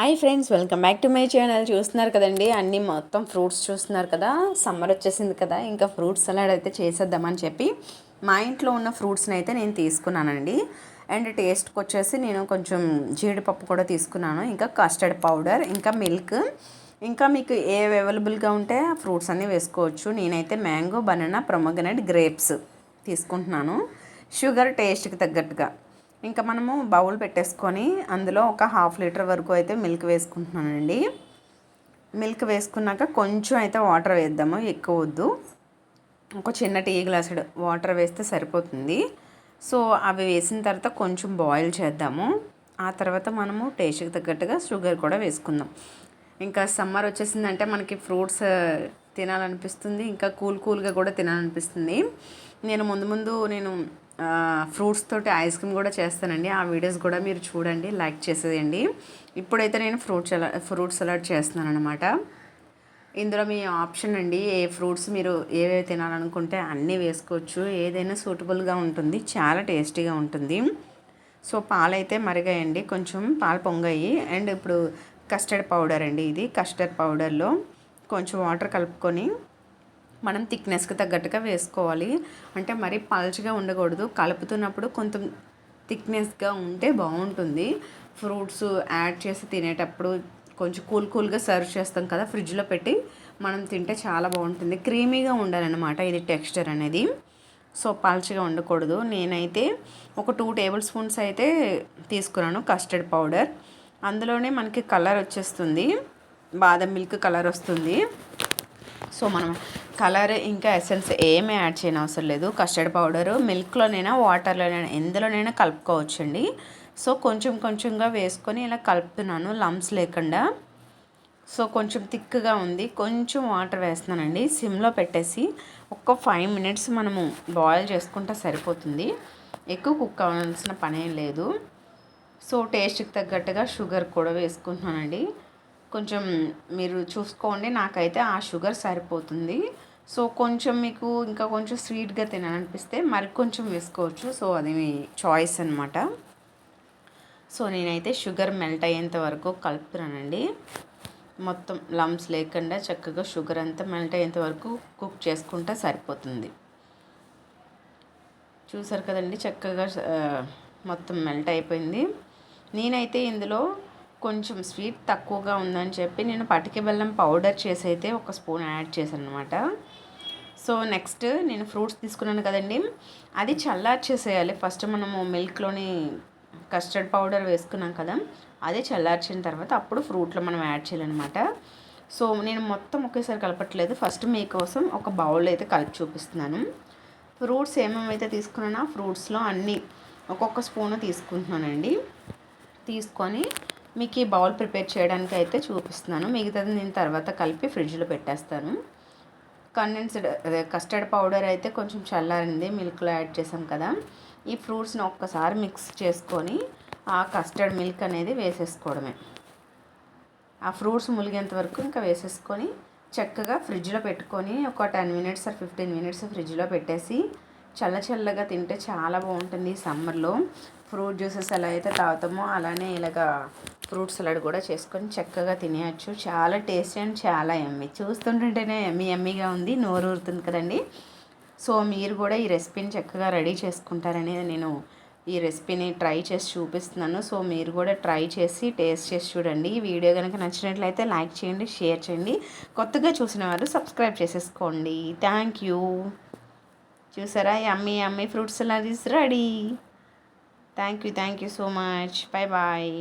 Hi friends welcome back to my channel. చూస్తున్నారు కదండి అన్నీ మొత్తం ఫ్రూట్స్ చూస్తున్నారు కదా. సమ్మర్ వచ్చేసింది కదా ఇంకా ఫ్రూట్స్ సలాడ్ అయితే చేసేద్దామని చెప్పి మా ఇంట్లో ఉన్న ఫ్రూట్స్ని అయితే నేను తీసుకున్నానండి. అండ్ టేస్ట్కి వచ్చేసి నేను కొంచెం జీడిపప్పు కూడా తీసుకున్నాను ఇంకా కస్టర్డ్ పౌడర్ ఇంకా మిల్క్. ఇంకా మీకు ఏ అవైలబుల్గా ఉంటే ఫ్రూట్స్ అన్నీ వేసుకోవచ్చు. నేనైతే మ్యాంగో బనానా ప్రొమగనెట్ గ్రేప్స్ తీసుకుంటున్నాను. షుగర్ టేస్ట్కి తగ్గట్టుగా. ఇంకా మనము బౌల్ పెట్టేసుకొని అందులో ఒక హాఫ్ లీటర్ వరకు అయితే మిల్క్ వేసుకుంటున్నానండి. మిల్క్ వేసుకున్నాక కొంచెం అయితే వాటర్ వేద్దాము ఎక్కువ వద్దు. ఒక చిన్న టీ గ్లాసుడు వాటర్ వేస్తే సరిపోతుంది. సో అవి వేసిన తర్వాత కొంచెం బాయిల్ చేద్దాము. ఆ తర్వాత మనము టేస్ట్కి తగ్గట్టుగా షుగర్ కూడా వేసుకుందాం. ఇంకా సమ్మర్ వచ్చేసిందంటే మనకి ఫ్రూట్స్ తినాలనిపిస్తుంది. ఇంకా కూల్ కూల్గా కూడా తినాలనిపిస్తుంది. నేను ముందు ముందు నేను ఫ్రూట్స్ తోటి ఐస్ క్రీమ్ కూడా చేస్తానండి. ఆ వీడియోస్ కూడా మీరు చూడండి లైక్ చేసేయండి. ఇప్పుడైతే నేను ఫ్రూట్ సలాడ్ ఫ్రూట్ సలాడ్ చేస్తున్నాను అనమాట ఇందులో మీ ఆప్షన్ అండి ఏ ఫ్రూట్స్ మీరు ఏవేవి తినాలనుకుంటే అన్నీ వేసుకోవచ్చు. ఏదైనా సూటబుల్గా ఉంటుంది చాలా టేస్టీగా ఉంటుంది. సో పాలైతే మరిగాయండి కొంచెం పాలు పొంగాయి. అండ్ ఇప్పుడు కస్టర్డ్ పౌడర్ అండి ఇది కస్టర్డ్ పౌడర్లో కొంచెం వాటర్ కలుపుకొని మనం థిక్నెస్కి తగ్గట్టుగా వేసుకోవాలి. అంటే మరీ పల్చగా ఉండకూడదు. కలుపుతున్నప్పుడు కొంచెం థిక్నెస్గా ఉంటే బాగుంటుంది. ఫ్రూట్స్ యాడ్ చేసి తినేటప్పుడు కొంచెం కూల్ కూల్గా సర్వ్ చేస్తాం కదా ఫ్రిడ్జ్లో పెట్టి మనం తింటే చాలా బాగుంటుంది. క్రీమీగా ఉండాలన్నమాట ఇది టెక్స్చర్ అనేది. సో పల్చగా ఉండకూడదు. నేనైతే ఒక టూ టేబుల్ స్పూన్స్ అయితే తీసుకున్నాను కస్టర్డ్ పౌడర్. అందులోనే మనకి కలర్ వచ్చేస్తుంది. బాదం మిల్క్ కలర్ వస్తుంది. సో మనం కలర్ ఇంకా ఎసెన్స్ ఏమీ యాడ్ చేయని అవసరం లేదు. కస్టర్డ్ పౌడరు మిల్క్లోనైనా వాటర్లోనైనా ఎందులోనైనా కలుపుకోవచ్చండి. సో కొంచెం కొంచెంగా వేసుకొని ఇలా కలుపుతున్నాను లమ్స్ లేకుండా. సో కొంచెం థిక్గా ఉంది. కొంచెం వాటర్ వేస్తున్నానండి. సిమ్లో పెట్టేసి ఒక్క ఫైవ్ మినిట్స్ మనము బాయిల్ చేసుకుంటే సరిపోతుంది. ఎక్కువ కుక్ అవ్వాల్సిన పనే లేదు. సో టేస్ట్కి తగ్గట్టుగా షుగర్ కూడా వేసుకుంటున్నానండి. కొంచెం మీరు చూసుకోండి. నాకైతే ఆ షుగర్ సరిపోతుంది. సో కొంచెం మీకు ఇంకా కొంచెం స్వీట్గా తినాలనిపిస్తే మరి కొంచెం వేసుకోవచ్చు. సో అది మీ చాయిస్ అనమాట సో నేనైతే షుగర్ మెల్ట్ అయ్యేంత వరకు కలుపుతున్నానండి. మొత్తం లమ్స్ లేకుండా చక్కగా షుగర్ అంతా మెల్ట్ అయ్యేంత వరకు కుక్ చేసుకుంటే సరిపోతుంది. చూసారు కదండి చక్కగా మొత్తం మెల్ట్ అయిపోయింది. నేనైతే ఇందులో కొంచెం స్వీట్ తక్కువగా ఉందని చెప్పి నేను పటిక బెల్లం పౌడర్ చేసి అయితే ఒక స్పూన్ యాడ్ చేశాను అనమాట సో నెక్స్ట్ నేను ఫ్రూట్స్ తీసుకున్నాను కదండి. అది చల్లార్చేసేయాలి. ఫస్ట్ మనము మిల్క్లోని కస్టర్డ్ పౌడర్ వేసుకున్నాం కదా అదే చల్లార్చిన తర్వాత అప్పుడు ఫ్రూట్లో మనం యాడ్ చేయాలన్నమాట. సో నేను మొత్తం ఒకేసారి కలపట్లేదు. ఫస్ట్ మీకోసం ఒక బౌల్ అయితే కలిపి చూపిస్తున్నాను. ఫ్రూట్స్ ఏమేమైతే తీసుకున్నానో ఫ్రూట్స్లో అన్నీ ఒక్కొక్క స్పూన్ తీసుకుంటున్నానండి. తీసుకొని మీకు ఈ బౌల్ ప్రిపేర్ చేయడానికి అయితే చూపిస్తున్నాను. మిగతాది నేను తర్వాత కలిపి ఫ్రిడ్జ్లో పెట్టేస్తాను. కండెన్స్డ్ అదే కస్టర్డ్ పౌడర్ అయితే కొంచెం చల్లారింది. మిల్క్లో యాడ్ చేసాం కదా. ఈ ఫ్రూట్స్ని ఒక్కసారి మిక్స్ చేసుకొని ఆ కస్టర్డ్ మిల్క్ అనేది వేసేసుకోవడమే. ఆ ఫ్రూట్స్ ములిగేంత వరకు ఇంకా వేసేసుకొని చక్కగా ఫ్రిడ్జ్లో పెట్టుకొని ఒక ten minutes or fifteen minutes ఫ్రిడ్జ్లో పెట్టేసి చల్ల చల్లగా తింటే చాలా బాగుంటుంది సమ్మర్లో ఫ్రూట్ జ్యూసెస్ ఎలా అయితే తాగుతామో అలానే ఇలాగా ఫ్రూట్ సలాడ్ కూడా చేసుకొని చక్కగా తినేయచ్చు. చాలా టేస్టీ అండ్ చాలా ఎమ్మి. చూస్తుంటుంటేనే ఎమ్మి ఎమ్మిగా ఉంది నోరు ఊరుతుంది కదండి. సో మీరు కూడా ఈ రెసిపీని చక్కగా రెడీ చేసుకుంటారని నేను ఈ రెసిపీని ట్రై చేసి చూపిస్తున్నాను. సో మీరు కూడా ట్రై చేసి టేస్ట్ చేసి చూడండి. ఈ వీడియో కనుక నచ్చినట్లయితే లైక్ చేయండి షేర్ చేయండి. కొత్తగా చూసిన వారు సబ్స్క్రైబ్ చేసేసుకోండి. Thank you. చూసారా? అమ్మీ అమ్మీ fruits salad is ready. Thank you thank you so much. Bye bye.